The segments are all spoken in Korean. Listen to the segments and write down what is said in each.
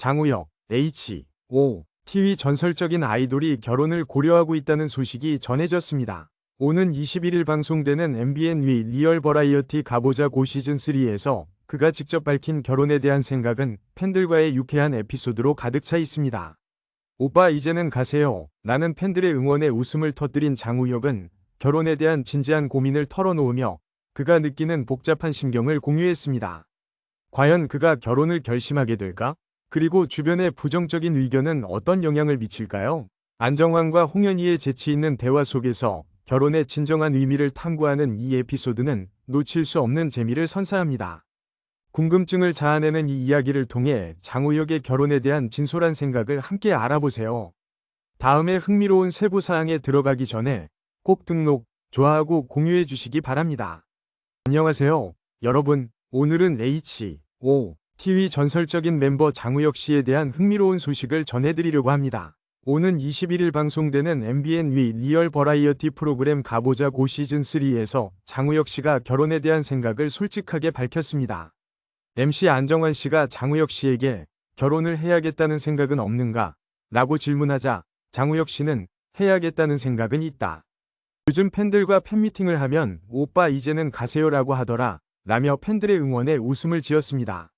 장우혁, H, O, TV 전설적인 아이돌이 결혼을 고려하고 있다는 소식이 전해졌습니다. 오는 21일 방송되는 MBN 위 리얼 버라이어티 가보자 고 시즌3에서 그가 직접 밝힌 결혼에 대한 생각은 팬들과의 유쾌한 에피소드로 가득 차 있습니다. 오빠 이제는 가세요. 라는 팬들의 응원에 웃음을 터뜨린 장우혁은 결혼에 대한 진지한 고민을 털어놓으며 그가 느끼는 복잡한 심경을 공유했습니다. 과연 그가 결혼을 결심하게 될까? 그리고 주변의 부정적인 의견은 어떤 영향을 미칠까요? 안정환과 홍현희의 재치 있는 대화 속에서 결혼의 진정한 의미를 탐구하는 이 에피소드는 놓칠 수 없는 재미를 선사합니다. 궁금증을 자아내는 이 이야기를 통해 장우혁의 결혼에 대한 진솔한 생각을 함께 알아보세요. 다음에 흥미로운 세부 사항에 들어가기 전에 꼭 등록, 좋아하고 공유해 주시기 바랍니다. 안녕하세요. 여러분, 오늘은 H, O, TV 전설적인 멤버 장우혁 씨에 대한 흥미로운 소식을 전해드리려고 합니다. 오는 21일 방송되는 MBN 위 리얼 버라이어티 프로그램 가보자 고 시즌3에서 장우혁 씨가 결혼에 대한 생각을 솔직하게 밝혔습니다. MC 안정환 씨가 장우혁 씨에게 결혼을 해야겠다는 생각은 없는가? 라고 질문하자 장우혁 씨는 해야겠다는 생각은 있다. 요즘 팬들과 팬미팅을 하면 오빠 이제는 가세요라고 하더라. 라며 팬들의 응원에 웃음을 지었습니다.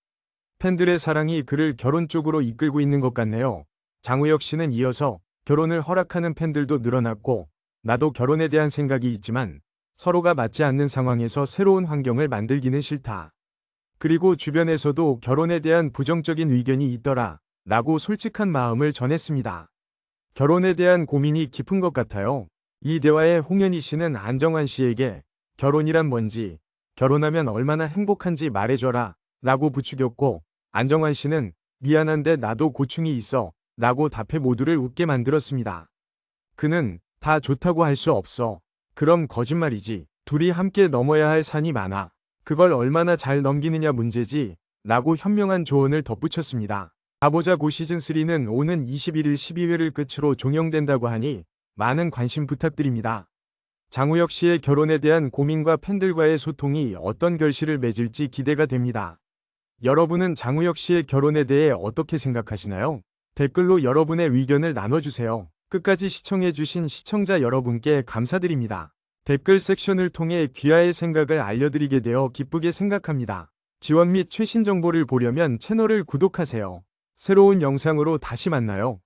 팬들의 사랑이 그를 결혼 쪽으로 이끌고 있는 것 같네요. 장우혁 씨는 이어서 결혼을 허락하는 팬들도 늘어났고 나도 결혼에 대한 생각이 있지만 서로가 맞지 않는 상황에서 새로운 환경을 만들기는 싫다. 그리고 주변에서도 결혼에 대한 부정적인 의견이 있더라. 라고 솔직한 마음을 전했습니다. 결혼에 대한 고민이 깊은 것 같아요. 이 대화에 홍현희 씨는 안정환 씨에게 결혼이란 뭔지, 결혼하면 얼마나 행복한지 말해줘라. 라고 부추겼고, 안정환 씨는 미안한데 나도 고충이 있어. 라고 답해 모두를 웃게 만들었습니다. 그는 다 좋다고 할 수 없어. 그럼 거짓말이지. 둘이 함께 넘어야 할 산이 많아. 그걸 얼마나 잘 넘기느냐 문제지. 라고 현명한 조언을 덧붙였습니다. 가보자 고 시즌3는 오는 21일 12회를 끝으로 종영된다고 하니 많은 관심 부탁드립니다. 장우혁 씨의 결혼에 대한 고민과 팬들과의 소통이 어떤 결실을 맺을지 기대가 됩니다. 여러분은 장우혁 씨의 결혼에 대해 어떻게 생각하시나요? 댓글로 여러분의 의견을 나눠주세요. 끝까지 시청해주신 시청자 여러분께 감사드립니다. 댓글 섹션을 통해 귀하의 생각을 알려드리게 되어 기쁘게 생각합니다. 지원 및 최신 정보를 보려면 채널을 구독하세요. 새로운 영상으로 다시 만나요.